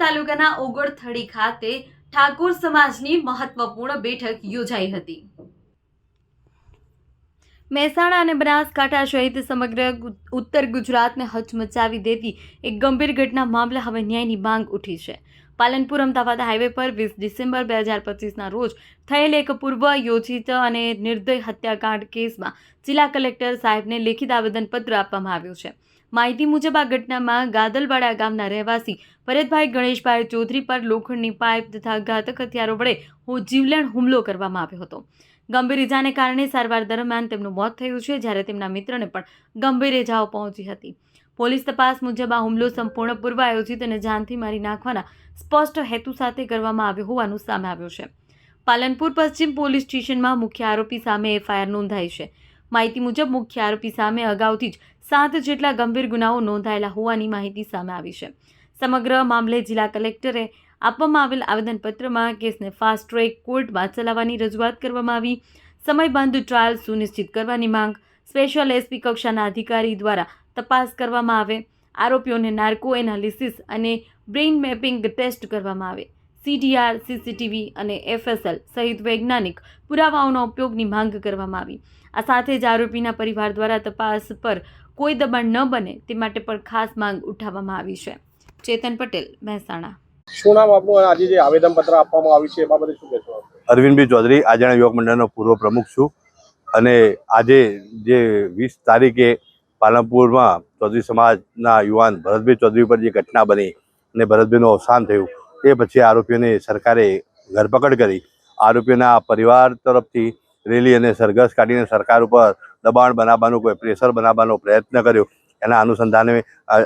તાલુકાના ઓગળથડી ખાતે ઠાકોર સમાજની મહત્વપૂર્ણ બેઠક યોજાઈ હતી. મહેસાણા અને બનાસકાંઠા સહિત સમગ્ર ઉત્તર ગુજરાતને હચમચાવી દેતી એક ગંભીર ઘટના મામલે હવે ન્યાયની માંગ ઉઠી છે. પાલનપુર અમદાવાદ હાઈવે પર વીસ ડિસેમ્બર બે હજાર પચીસના રોજ થયેલ એક પૂર્વ યોજિત અને નિર્દય હત્યાકાંડ કેસમાં જિલ્લા કલેક્ટર સાહેબને લેખિત આવેદનપત્ર આપવામાં આવ્યું છે. માહિતી મુજબ આ ઘટનામાં ગાદલવાડા ગામના રહેવાસી ભરતભાઈ ગણેશભાઈ ચૌધરી પર લોખંડની પાઇપ તથા ઘાતક હથિયારો વડે જીવલેણ હુમલો કરવામાં આવ્યો હતો. ગંભીર ઇજાને કારણે સારવાર દરમિયાન તેમનું મોત થયું છે, જ્યારે તેમના મિત્રને પણ ગંભીર ઇજાઓ પહોંચી હતી. પોલીસ તપાસ મુજબ આ હુમલો સંપૂર્ણ પૂર્વ આયોજિત અને જાનથી મારી નાખવાના સ્પષ્ટ હેતુ સાથે કરવામાં આવ્યો હોવાનું સામે આવ્યું છે. પાલનપુર પશ્ચિમ પોલીસ સ્ટેશનમાં મુખ્ય આરોપી સામે એફઆઈઆર નોંધાઈ છે. માહિતી મુજબ, મુખ્ય આરોપી સામે અગાઉથી જ સાત જેટલા ગંભીર ગુનાઓ નોંધાયેલા હોવાની માહિતી સામે આવી છે. સમગ્ર મામલે જિલ્લા કલેક્ટરે આપવામાં આવેલ આવેદનપત્રમાં કેસને ફાસ્ટ ટ્રેક કોર્ટમાં ચલાવવાની રજૂઆત કરવામાં આવી. સમયબંધ ટ્રાયલ સુનિશ્ચિત કરવાની માંગ સ્પેશિયલ એસપી કક્ષાના અધિકારી દ્વારા તપાસ કરવામાં આવે. આરોપીઓને નાર્કો એનાલિસિસ અને બ્રેઇન મેપિંગ ટેસ્ટ કરવામાં આવે. સીડીઆર સીસીટીવી અને એફએસએલ સહિત વૈજ્ઞાનિક પુરાવાઓના ઉપયોગની માંગ કરવામાં આવી. આ સાથે જ આરોપીના પરિવાર દ્વારા તપાસ પર કોઈ દબાણ ન બને તે માટે પણ ખાસ માંગ ઉઠાવવામાં આવી છે. ચેતન પટેલ મહેસાણા. શું નામ આપનું અને આજે જે આવેદનપત્ર આપવામાં આવ્યું છે એ બાબતે શું કહેશો અરવિંદભાઈ ચૌધરી આજાણા યુવક મંડળનો પૂર્વ પ્રમુખ છું અને આજે જે વીસ તારીખે પાલનપુરમાં ચૌધરી સમાજના યુવાન ભરતભાઈ ચૌધરી પર જે ઘટના બની અને ભરતભાઈનું અવસાન થયું તે પછી આરોપીઓને સરકારે ધરપકડ કરી. આરોપીઓના પરિવાર તરફથી રેલી અને સરઘસ કાઢીને સરકાર ઉપર દબાણ બનાવવાનું કોઈ પ્રેશર બનાવવાનો પ્રયત્ન કર્યો. એના અનુસંધાને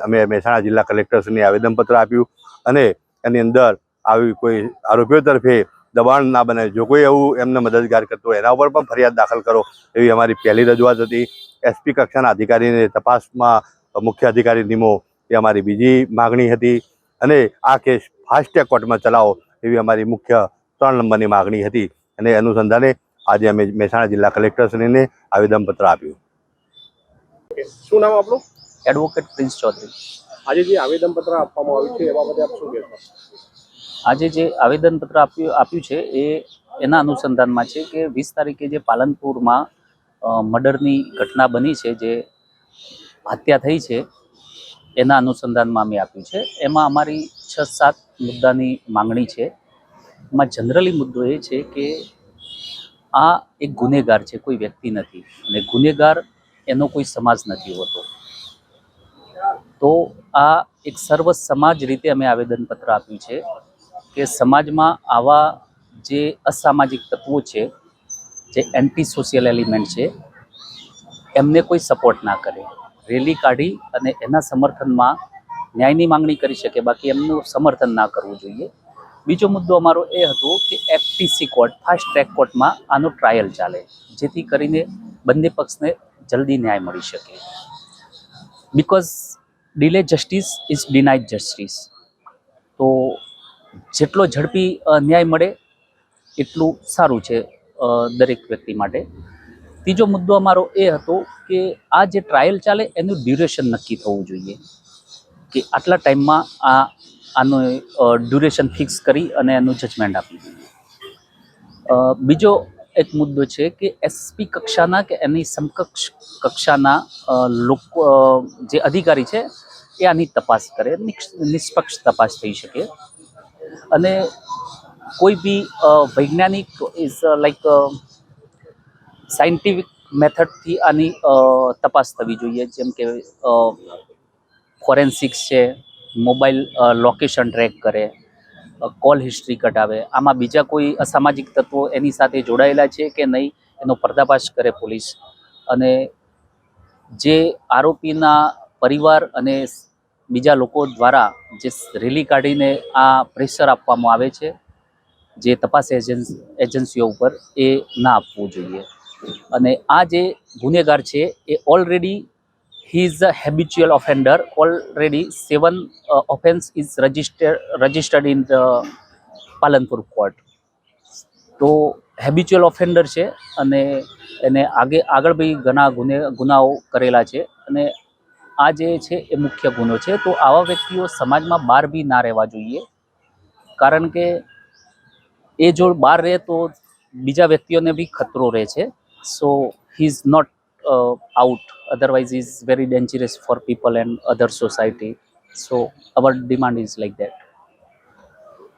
અમે મહેસાણા જિલ્લા કલેક્ટરશ્રીને આવેદનપત્ર આપ્યું અને એની અંદર આવી કોઈ આરોપીઓ તરફે દબાણ ના બને જો કોઈ એવું એમને મદદગાર કરતો એના ઉપર પણ ફરિયાદ દાખલ કરો. એવી અમારી પહેલી રજૂઆત હતી. એસપી કક્ષાના અધિકારીને તપાસમાં મુખ્ય અધિકારી નિમો એ અમારી બીજી માગણી હતી. અને આ કેસ ફાસ્ટ ટ્રેક કોર્ટમાં ચલાવો એવી અમારી મુખ્ય ત્રણ નંબરની માગણી હતી. અને અનુસંધાને આજે અમે મહેસાણા જિલ્લા કલેક્ટરશ્રીને આવેદનપત્ર આપ્યું. શું નામ આપણું એડવોકેટ પ્રિન્સ ચૌધરી આજે જે આવેદનપત્ર આપવામાં આવ્યું છે એ બાબતે આપ શું કહેશો? આજે જે આવેદનપત્ર આપ્યું આપ્યું છે એ એના અનુસંધાનમાં છે કે વીસ તારીખે જે પાલનપુરમાં મર્ડરની ઘટના બની છે જે હત્યા થઈ છે એના અનુસંધાનમાં અમે આપ્યું છે. એમાં અમારી છ સાત મુદ્દાની માંગણી છે. એમાં જનરલી મુદ્દો એ છે કે આ એક ગુનેગાર છે, કોઈ વ્યક્તિ નથી. અને ગુનેગાર એનો કોઈ સમાજ નથી હોતો. તો આ એક સર્વ સમાજ રીતે અમે આવેદનપત્ર આપ્યું છે કે સમાજમાં આવા જે અસામાજિક તત્વો છે, જે એન્ટી સોશિયલ એલિમેન્ટ છે, એમને કોઈ સપોર્ટ ના કરે. રેલી કાઢી અને એના સમર્થનમાં ન્યાયની માંગણી કરી શકે, બાકી એમનું સમર્થન ના કરવું જોઈએ. બીજો મુદ્દો અમારો એ હતો કે એફટીસી કોર્ટ ફાસ્ટ ટ્રેક કોર્ટમાં આનો ટ્રાયલ ચાલે, જેથી કરીને બંને પક્ષને જલ્દી ન્યાય મળી શકે. Because delay justice is denied justice તો જેટલો ઝડપી ન્યાય મળે, એટલું સારું છે દરેક વ્યક્તિ માટે. ત્રીજો મુદ્દો અમારો એ હતો કે આ જે ટ્રાયલ ચાલે એનું ડ્યુરેશન નક્કી થવું જોઈએ. કે આટલા ટાઈમમાં આ, આનું ડ્યુરેશન ફિક્સ કરી અને એનું જજમેન્ટ આપી દઈએ બીજો એક મુદ્દો છે કે એસપી કક્ષાના કે એની સમકક્ષ કક્ષાના લોકો જે અધિકારી છે, એ આની તપાસ કરે નિષ્પક્ષ તપાસ થઈ શકે. અને કોઈ બી વૈજ્ઞાનિક ઇઝ લાઈક સાયન્ટિફિક મેથડથી આની તપાસ થવી જોઈએ. જેમ કે ફોરેન્સિક્સ છે, મોબાઈલ લોકેશન ટ્રેક કરે કોલ હિસ્ટ્રી કઢાવે. આમાં બીજા કોઈ અસામાજિક તત્વો એની સાથે જોડાયેલા છે કે નહીં, એનો પર્દાફાશ કરે પોલીસ. અને જે આરોપીના પરિવાર અને બીજા લોકો દ્વારા જે રેલી કાઢીને આ પ્રેશર આપવામાં આવે છે, જે તપાસ એજન્સ, એજન્સીઓ ઉપર, એ ના આપવું જોઈએ. અને આ જે ગુનેગાર છે, એ already he is a habitual offender already seven offence is register registered in the Palanpur court તો હેબિચ્યુઅલ ઓફેન્ડર છે અને એને આગે, આગળ બી ઘણા ગુને, ગુનાઓ કરેલા છે અને આ જે છે, એ મુખ્ય ગુનો છે. તો આવા વ્યક્તિઓ સમાજમાં બહાર બી ના રહેવા જોઈએ. કારણ કે એ જો બહાર રહે તો બીજા વ્યક્તિઓને બી ખતરો રહે છે. so he's not uh, out. Otherwise he's very dangerous for people and other society. So our demand is like that.